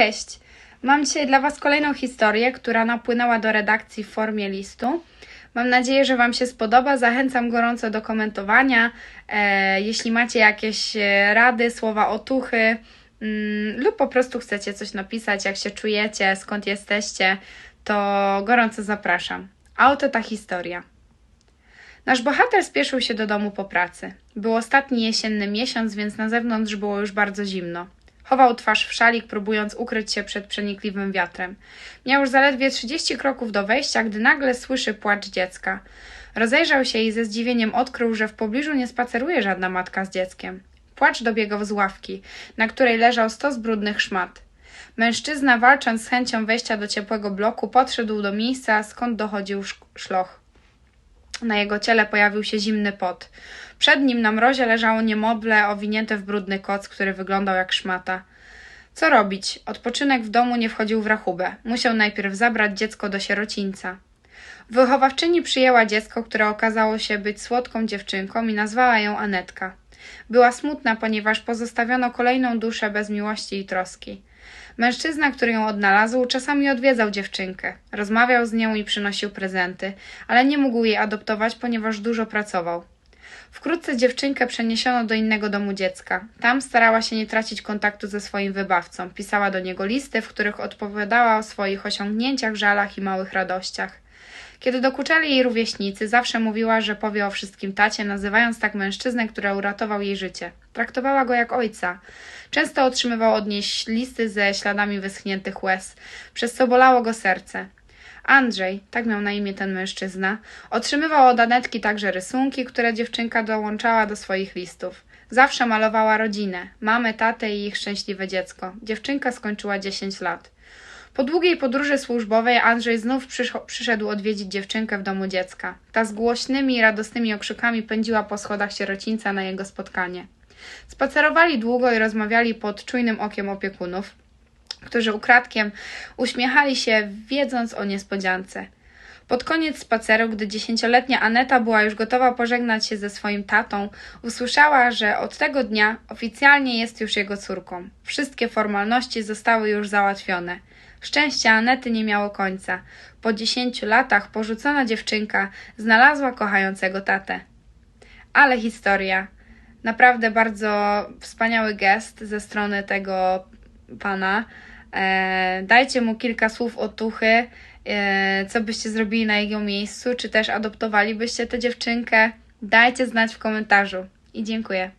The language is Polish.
Cześć! Mam dzisiaj dla Was kolejną historię, która napłynęła do redakcji w formie listu. Mam nadzieję, że Wam się spodoba. Zachęcam gorąco do komentowania. E, jeśli macie jakieś e, rady, słowa otuchy mm, lub po prostu chcecie coś napisać, jak się czujecie, skąd jesteście, to gorąco zapraszam. A oto ta historia. Nasz bohater spieszył się do domu po pracy. Był ostatni jesienny miesiąc, więc na zewnątrz było już bardzo zimno. Chował twarz w szalik, próbując ukryć się przed przenikliwym wiatrem. Miał już zaledwie 30 kroków do wejścia, gdy nagle słyszy płacz dziecka. Rozejrzał się i ze zdziwieniem odkrył, że w pobliżu nie spaceruje żadna matka z dzieckiem. Płacz dobiegał z ławki, na której leżał stos brudnych szmat. Mężczyzna, walcząc z chęcią wejścia do ciepłego bloku, podszedł do miejsca, skąd dochodził szloch. Na jego ciele pojawił się zimny pot. Przed nim na mrozie leżało niemowlę owinięte w brudny koc, który wyglądał jak szmata. Co robić? Odpoczynek w domu nie wchodził w rachubę. Musiał najpierw zabrać dziecko do sierocińca. Wychowawczyni przyjęła dziecko, które okazało się być słodką dziewczynką i nazwała ją Anetka. Była smutna, ponieważ pozostawiono kolejną duszę bez miłości i troski. Mężczyzna, który ją odnalazł, czasami odwiedzał dziewczynkę. Rozmawiał z nią i przynosił prezenty, ale nie mógł jej adoptować, ponieważ dużo pracował. Wkrótce dziewczynkę przeniesiono do innego domu dziecka. Tam starała się nie tracić kontaktu ze swoim wybawcą. Pisała do niego listy, w których odpowiadała o swoich osiągnięciach, żalach i małych radościach. Kiedy dokuczali jej rówieśnicy, zawsze mówiła, że powie o wszystkim tacie, nazywając tak mężczyznę, który uratował jej życie. Traktowała go jak ojca. Często otrzymywał od niej listy ze śladami wyschniętych łez, przez co bolało go serce. Andrzej, tak miał na imię ten mężczyzna, otrzymywał od Anetki także rysunki, które dziewczynka dołączała do swoich listów. Zawsze malowała rodzinę, mamę, tatę i ich szczęśliwe dziecko. Dziewczynka skończyła 10 lat. Po długiej podróży służbowej Andrzej znów przysz- przyszedł odwiedzić dziewczynkę w domu dziecka. Ta z głośnymi i radosnymi okrzykami pędziła po schodach sierocińca na jego spotkanie. Spacerowali długo i rozmawiali pod czujnym okiem opiekunów, którzy ukradkiem uśmiechali się, wiedząc o niespodziance. Pod koniec spaceru, gdy dziesięcioletnia Aneta była już gotowa pożegnać się ze swoim tatą, usłyszała, że od tego dnia oficjalnie jest już jego córką. Wszystkie formalności zostały już załatwione. Szczęście Anety nie miało końca. Po dziesięciu latach porzucona dziewczynka znalazła kochającego tatę. Ale historia. Naprawdę bardzo wspaniały gest ze strony tego pana. E, dajcie mu kilka słów otuchy, e, co byście zrobili na jego miejscu, czy też adoptowalibyście tę dziewczynkę. Dajcie znać w komentarzu. I dziękuję.